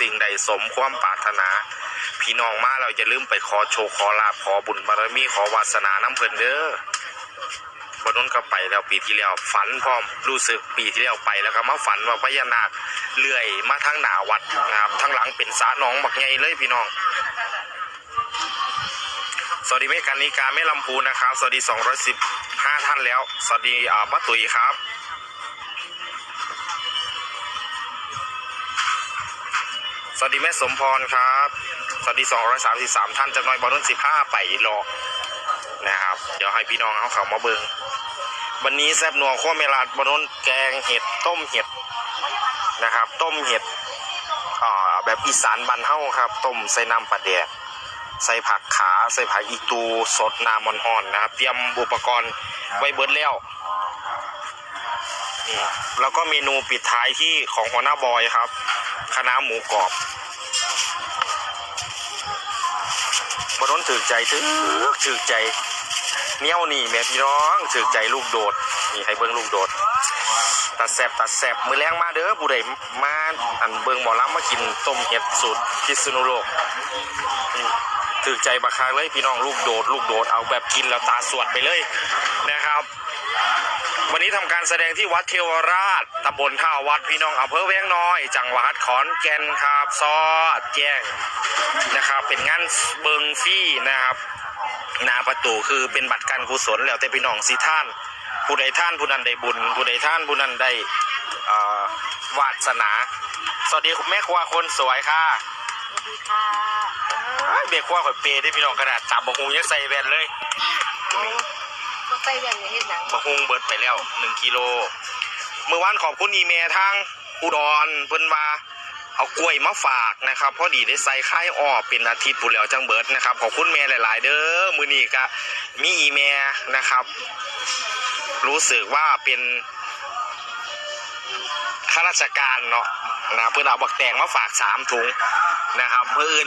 สิ่งใดสมความปรารถนา พี่น้องมาเราจะลืมไปขอโชคขอลาภขอบุญบารมีขอวาสนาน้ำเพลินเด้อบนนนก็ไปแล้วปีที่แล้วฝันพร้อมรู้สึกปีที่แล้วไปแล้วก็มาฝันว่าพญานาคเลื่อยมาทางหนาวัดนะครับทางหลังเป็นสระหน้องบักใหญ่เลยพี่น้องสวัสดีแม่กันนิกาแม่ลำพูนะครับ สวัสดี 215 ท่านแล้ว สวัสดีอ่าป้าตุ๋ยครับ สวัสดีแม่สมพรครับ สวัสดี 233 ท่านจากน้อยบอลนุ่น15ไปรอนะครับ เดี๋ยวให้พี่น้องเขาเขามาเบิงวันนี้แซบนัวข้อเมลาดบอลนุ่นแกงเห็ดต้มเห็ดนะครับ ต้มเห็ดแบบอีสานบันเฮ้าครับ ต้มใส่น้ำปลาแดกใส่ผักขา ใส่ผักอีตูสดน้ำมันห่อนนะครับ เตรียมอุปกรณ์ไว้เบิดแล้ว แล้วก็เมนูปิดท้ายที่ของหัวหน้าบอยครับคณะหมูกรอบบร้นถือใจถือถือใจ เนี้ยวนี่แม่พี่น้องถือใจลูกโดดนี่ให้เบิ้งลูกโดดตัดแสบตัดแสบมือแรงมาเด้อผู้ใดมาอันเบิ้งหมอลำมากินต้มเห็ดสูตรพิษณุโลกถือใจบักคางเลยพี่น้องลูกโดด ลูกโดดเอาแบบกินแล้วตาสวดไปเลยนะครับ วันนี้ทำการแสดงที่วัดเทวราชตำบลท่าวัดพี่น้องอำเภอแวงน้อย จังหวัดขอนแก่นครับซอดแจ้งนะครับ เป็นงานเบิงฟี่นะครับ หนาประตูคือเป็นบัตรการกุศลแล้วแต่พี่น้องสิท่าน ผู้ใดท่านผู้นั้นได้บุญ ผู้ใดท่านผู้นั้นได้เอ่อวาสนา สวัสดีคุณแม่ครัวคนสวยค่ะสวัสดีค่ะอ้ายเบรกว่าข่อยเปย์ได้พี่น้องขนาดจับบะฮุงยังใส่แวนเลยเอาก็ใส่แบบนี้เห็นหนังบะฮุงเบิดไปแล้วหนึ่งกิโลเมื่อวานขอบคุณอีเมลทางอุดรเพิ่นว่า เอากล้วยมาฝากนะครับพอดีได้ใส่ค่ายอ้อเป็นอาทิตย์ผู้แล้วจังเบิดนะครับขอบคุณแม่หลาย ๆ เด้อมือนี้ก็มีอีเมลนะครับ รู้สึกว่าเป็นข้าราชการเนาะนะเพื่อนเอาบักแตงมาฝากสามถุงนะครับเพื่อ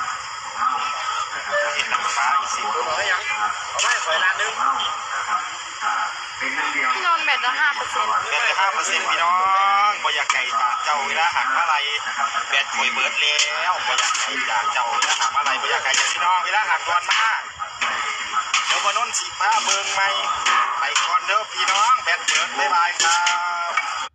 ได้ยังเอาได้สวยล้านหนึงพี่นอนแบตละห้าเปอร์เซ็นต์เดือนละห้าเปอร์เซ็นต์พี่น้องบ่อยากไก่จากเจ้าเวลาหักอะไรแบตป่วยเบิดแล้วบ่อยากไก่จากเจ้าเวลาหักอะไรบ่อยากไก่จากพี่น้องเวลาหักก่อนมากเดี๋ยวบนนนสีผ้าเบิงไหมไปก่อนเด้อพี่น้องแบตเบิดบ๊ายบายครับ